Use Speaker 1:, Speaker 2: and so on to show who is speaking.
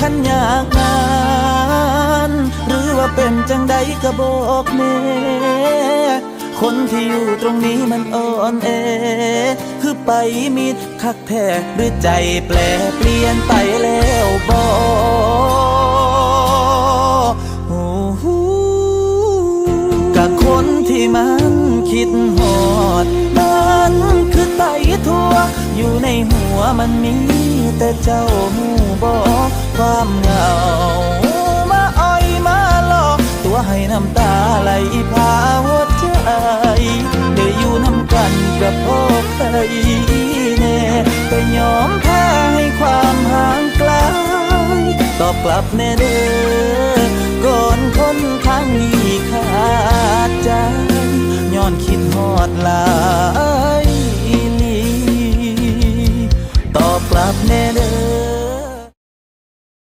Speaker 1: ขันอยากงาน หรือว่าเป็นจังใดก็บอกแน่คนที่อยู่ตรงนี้มันอ่อนแอคือไปมิดคักแท้หรือใจแปลเปลี่ยนไปแล้วบอกกับคนที่มันคิดหอดมันคือไตทั่ว อยู่ในหัวมันมีแต่เจ้าหูบอก ความเหงา มาอ้อยมาหลอกตัวให้น้ำตาไหลพาหัวใจเดี๋ยอยู่น้ำกันกับพ่อใครแน่แต่ยอมแพ้ให้ความห่างไกลตอบกลับแน่เด้อก่อนคนข้างนี้ขาดใจย้อนคิดฮอดลายอีหลีตอบกลับแน่เด้อ